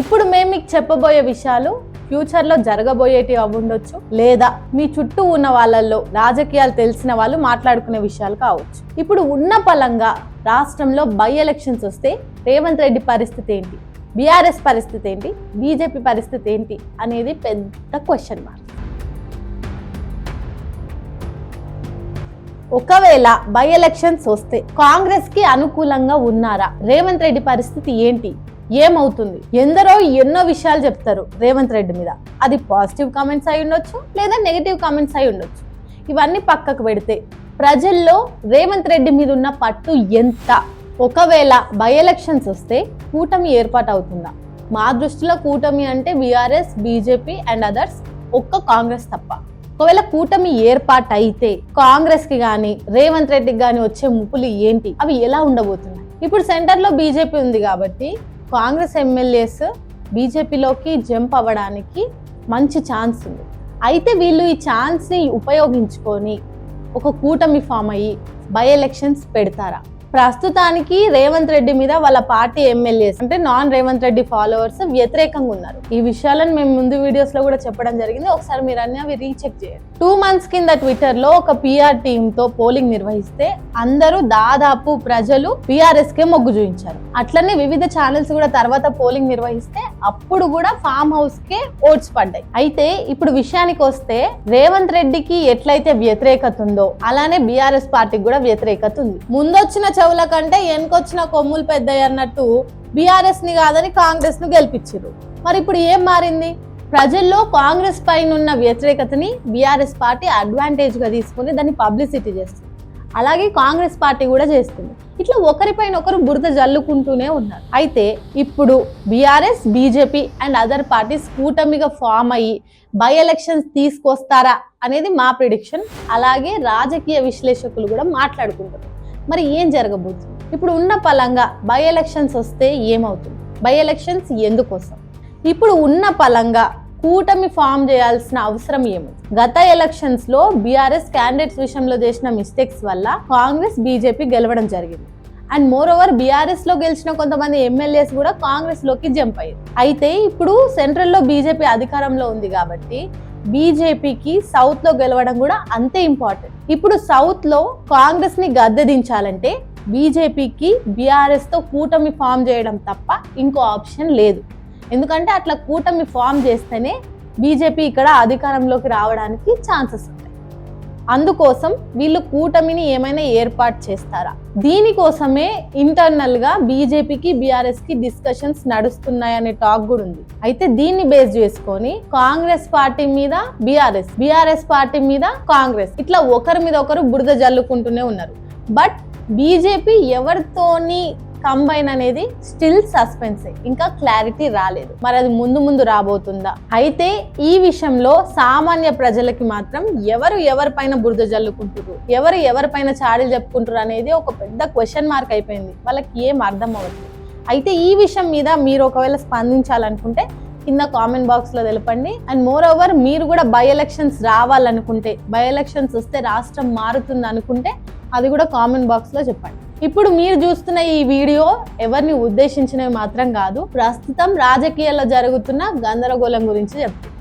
ఇప్పుడు మేము మీకు చెప్పబోయే విషయాలు ఫ్యూచర్లో జరగబోయేటివి అవ్వుండొచ్చు లేదా మీ చుట్టూ ఉన్న వాళ్ళల్లో రాజకీయాలు తెలిసిన వాళ్ళు మాట్లాడుకునే విషయాలు కావచ్చు. ఇప్పుడు ఉన్న పలంగా రాష్ట్రంలో బై ఎలక్షన్స్ వస్తే రేవంత్ రెడ్డి పరిస్థితి ఏంటి? బీఆర్ఎస్ పరిస్థితి ఏంటి? బీజేపీ పరిస్థితి ఏంటి? అనేది పెద్ద క్వశ్చన్ మార్క్ ఒకవేళ బై ఎలక్షన్స్ వస్తే కాంగ్రెస్కి అనుకూలంగా ఉన్నారా? రేవంత్ రెడ్డి పరిస్థితి ఏంటి? ఏమవుతుంది? ఎందరో ఎన్నో విషయాలు చెప్తారు రేవంత్ రెడ్డి మీద. అది పాజిటివ్ కామెంట్స్ అయి ఉండొచ్చు లేదా నెగిటివ్ కామెంట్స్ అయి ఉండొచ్చు. ఇవన్నీ పక్కకు పెడితే ప్రజల్లో రేవంత్ రెడ్డి మీద ఉన్న పట్టు ఎంత? ఒకవేళ బై ఎలక్షన్స్ వస్తే కూటమి ఏర్పాటు అవుతుందా మా దృష్టిలో కూటమి అంటే బీఆర్ఎస్ బీజేపీ అండ్ అదర్స్ ఒక్క కాంగ్రెస్ తప్ప. ఒకవేళ కూటమి ఏర్పాటు అయితే కాంగ్రెస్కి కానీ రేవంత్ రెడ్డికి కానీ వచ్చే ముప్పులు ఏంటి? అవి ఎలా ఉండబోతున్నాయి? ఇప్పుడు సెంటర్లో బీజేపీ ఉంది కాబట్టి కాంగ్రెస్ ఎమ్మెల్యేస్ బీజేపీలోకి జంప్ అవ్వడానికి మంచి ఛాన్స్ ఉంది. అయితే వీళ్ళు ఈ ఛాన్స్ని ఉపయోగించుకొని ఒక కూటమి ఫామ్ అయ్యి బై ఎలక్షన్స్ పెడతారా? ప్రస్తుతానికి రేవంత్ రెడ్డి మీద వాళ్ళ పార్టీ ఎమ్మెల్యేస్ అంటే నాన్ రేవంత్ రెడ్డి ఫాలోవర్స్ వ్యతిరేకంగా ఉన్నారు. ఈ విషయాలను మేము ముందు వీడియోస్లో కూడా చెప్పడం జరిగింది. ఒకసారి మీరు అన్ని అవి రీచెక్ చేయండి. టూ మంత్స్ కింద ట్విట్టర్లో ఒక పిఆర్ టీమ్తో పోలింగ్ నిర్వహిస్తే అందరూ దాదాపు ప్రజలు పిఆర్ఎస్ కే మొగ్గు చూపించారు. అట్లనే వివిధ ఛానల్స్ కూడా తర్వాత పోలింగ్ నిర్వహిస్తే అప్పుడు కూడా ఫామ్ హౌస్ కే ఓట్స్ పడ్డాయి. అయితే ఇప్పుడు విషయానికి వస్తే రేవంత్ రెడ్డికి ఎట్లయితే వ్యతిరేకత ఉందో అలానే బీఆర్ఎస్ పార్టీకి కూడా వ్యతిరేకత ఉంది. ముందొచ్చిన చెవుల కంటే వెనకొచ్చిన కొమ్ములు పెద్దయి అన్నట్టు బీఆర్ఎస్ని కాదని కాంగ్రెస్ను గెలిపించారు మరి ఇప్పుడు ఏం మారింది? ప్రజల్లో కాంగ్రెస్ పైన ఉన్న వ్యతిరేకతని బీఆర్ఎస్ పార్టీ అడ్వాంటేజ్గా తీసుకుని దాన్ని పబ్లిసిటీ చేస్తుంది. అలాగే కాంగ్రెస్ పార్టీ కూడా చేస్తుంది. ఇట్లా ఒకరిపైన ఒకరు బురద జల్లుకుంటూనే ఉన్నారు. అయితే ఇప్పుడు BRS BJP and other parties కూటమిగా ఫామ్ అయ్యి బై ఎలక్షన్స్ తీసుకొస్తారా అనేది మా ప్రిడిక్షన్. అలాగే రాజకీయ విశ్లేషకులు కూడా మాట్లాడుకుంటారు మరి ఏం జరగబోతుంది? ఇప్పుడు ఉన్న పలంగా బై ఎలక్షన్స్ వస్తే ఏమవుతుంది? బై ఎలక్షన్స్ ఎందుకోసం ఇప్పుడు ఉన్న పలంగా కూటమి ఫామ్ చేయాల్సిన అవసరం ఏమి గత ఎలక్షన్స్లో బీఆర్ఎస్ క్యాండిడేట్స్ విషయంలో చేసిన మిస్టేక్స్ వల్ల కాంగ్రెస్ బీజేపీ గెలవడం జరిగింది. అండ్ మోర్ ఓవర్ బీఆర్ఎస్లో గెలిచిన కొంతమంది ఎమ్మెల్యేస్ కూడా కాంగ్రెస్లోకి జంప్ అయ్యారు. అయితే ఇప్పుడు సెంట్రల్లో బీజేపీ అధికారంలో ఉంది కాబట్టి బీజేపీకి సౌత్లో గెలవడం కూడా అంతే ఇంపార్టెంట్ ఇప్పుడు సౌత్లో కాంగ్రెస్ని గద్దె దించాలంటే బీజేపీకి బీఆర్ఎస్తో కూటమి ఫామ్ చేయడం తప్ప ఇంకో ఆప్షన్ లేదు. ఎందుకంటే అట్లా కూటమి ఫామ్ చేస్తేనే బీజేపీ ఇక్కడ అధికారంలోకి రావడానికి ఛాన్సెస్ అందుకోసం వీళ్ళు కూటమిని ఏమైనా ఏర్పాటు చేస్తారా? దీనికోసమే ఇంటర్నల్గా బీజేపీకి బీఆర్ఎస్కి డిస్కషన్స్ నడుస్తున్నాయనే టాక్ కూడా ఉంది. అయితే దీన్ని బేస్ చేసుకొని కాంగ్రెస్ పార్టీ మీద బీఆర్ఎస్ బీఆర్ఎస్ పార్టీ మీద కాంగ్రెస్ ఇట్లా ఒకరి మీద ఒకరు బురద జల్లుకుంటూనే ఉన్నారు. బట్ బీజేపీ ఎవరితోని కంబైన్ అనేది స్టిల్ సస్పెన్స్. ఇంకా క్లారిటీ రాలేదు. మరి అది ముందు ముందు రాబోతుందా? అయితే ఈ విషయంలో సామాన్య ప్రజలకి మాత్రం ఎవరు ఎవరిపైన బురద జల్లుకుంటారు ఎవరు ఎవరిపైన చాడీలు చెప్పుకుంటారు అనేది ఒక పెద్ద క్వశ్చన్ మార్క్ అయిపోయింది. వాళ్ళకి ఏం అర్థం అవ్వదు అయితే ఈ విషయం మీద మీరు ఒకవేళ స్పందించాలనుకుంటే కింద కామెంట్ బాక్స్లో తెలపండి. అండ్ మోర్ ఓవర్ మీరు కూడా బై ఎలక్షన్స్ రావాలనుకుంటే బై ఎలక్షన్స్ వస్తే రాష్ట్రం మారుతుంది అనుకుంటే అది కూడా కామెంట్ బాక్స్లో చెప్పండి. ఇప్పుడు మీరు చూస్తున్న ఈ వీడియో ఎవరిని ఉద్దేశించినవి మాత్రం కాదు. ప్రస్తుతం రాజకీయాల్లో జరుగుతున్న గందరగోళం గురించి చెప్తుంది.